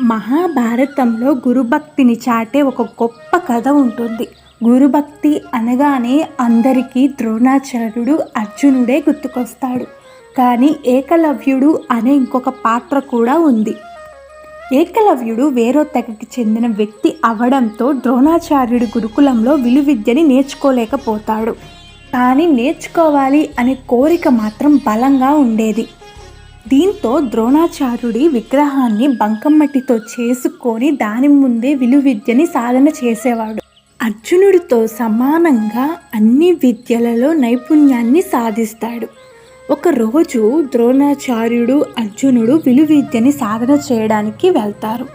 మహాభారతంలో గురుభక్తిని చాటే ఒక గొప్ప కథ ఉంటుంది. గురుభక్తి అనగానే అందరికీ ద్రోణాచార్యుడు అర్జునుడే గుర్తుకొస్తాడు. కానీ ఏకలవ్యుడు అనే ఇంకొక పాత్ర కూడా ఉంది. ఏకలవ్యుడు వేరో తెగకి చెందిన వ్యక్తి అవడంతో ద్రోణాచార్యుడి గురుకులంలో విలువిద్యని నేర్చుకోలేకపోతాడు. కానీ నేర్చుకోవాలి అనే కోరిక మాత్రం బలంగా ఉండేది. దీంతో ద్రోణాచార్యుడి విగ్రహాన్ని బంకమట్టితో చేసుకొని దాని ముందే విలువిద్యని సాధన చేసేవాడు. అర్జునుడితో సమానంగా అన్ని విద్యలలో నైపుణ్యాన్ని సాధిస్తాడు. ఒకరోజు ద్రోణాచార్యుడు అర్జునుడు విలువిద్యని సాధన చేయడానికి వెళ్తారు.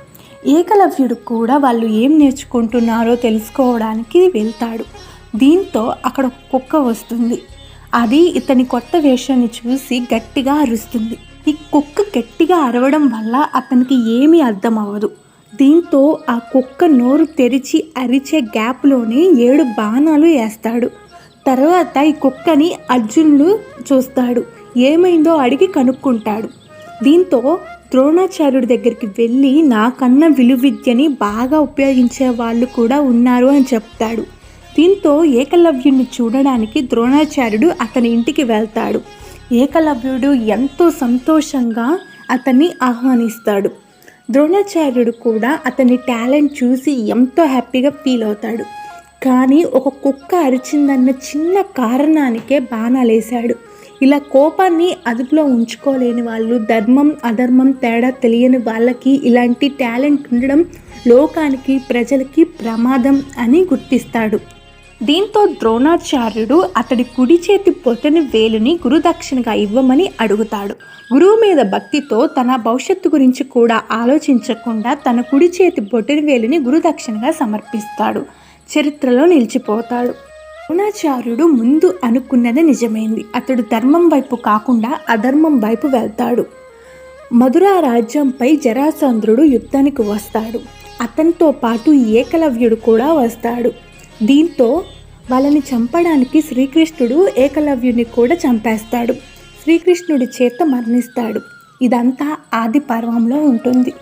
ఏకలవ్యుడు కూడా వాళ్ళు ఏం నేర్చుకుంటున్నారో తెలుసుకోవడానికి వెళ్తాడు. దీంతో అక్కడ కుక్క వస్తుంది. అది ఇతని కొత్త వేషాన్ని చూసి గట్టిగా అరుస్తుంది. ఈ కుక్క గట్టిగా అరవడం వల్ల అతనికి ఏమీ అర్థం అవ్వదు దీంతో ఆ కుక్క నోరు తెరిచి అరిచే గ్యాప్లోనే ఏడు బాణాలు వేస్తాడు. తర్వాత ఈ కుక్కని అర్జునుడు చూస్తాడు. ఏమైందో అడిగి కనుక్కుంటాడు. దీంతో ద్రోణాచార్యుడి దగ్గరికి వెళ్ళి నాకన్న విలువిద్యని బాగా ఉపయోగించే వాళ్ళు కూడా ఉన్నారు అని చెప్తాడు. దీంతో ఏకలవ్యుణ్ణి చూడడానికి ద్రోణాచార్యుడు అతని ఇంటికి వెళ్తాడు. ఏకలవ్యుడు ఎంతో సంతోషంగా అతన్ని ఆహ్వానిస్తాడు. ద్రోణాచార్యుడు కూడా అతని టాలెంట్ చూసి ఎంతో హ్యాపీగా ఫీల్ అవుతాడు. కానీ ఒక కుక్క అరిచిందన్న చిన్న కారణానికే బాణాలేశాడు. ఇలా కోపాన్ని అదుపులో ఉంచుకోలేని వాళ్ళు ధర్మం అధర్మం తేడా తెలియని వాళ్ళకి ఇలాంటి టాలెంట్ ఉండడం లోకానికి ప్రజలకి ప్రమాదం అని గుర్తిస్తాడు. దీంతో ద్రోణాచార్యుడు అతడి కుడి చేతి పొటని వేలుని గురుదక్షిణగా ఇవ్వమని అడుగుతాడు. గురువు మీద భక్తితో తన భవిష్యత్తు గురించి కూడా ఆలోచించకుండా తన కుడి చేతి బొటని వేలుని గురుదక్షిణగా సమర్పిస్తాడు. చరిత్రలో నిలిచిపోతాడు. ద్రోణాచార్యుడు ముందు అనుకున్నది నిజమైంది. అతడు ధర్మం వైపు కాకుండా అధర్మం వైపు వెళ్తాడు. మధుర రాజ్యంపై జరాసంద్రుడు యుద్ధానికి వస్తాడు. అతనితో పాటు ఏకలవ్యుడు కూడా వస్తాడు. దీంతో వాళ్ళని చంపడానికి శ్రీకృష్ణుడు ఏకలవ్యుని కూడా చంపేస్తాడు. శ్రీకృష్ణుడి చేత మరణిస్తాడు. ఇదంతా ఆది పర్వంలో ఉంటుంది.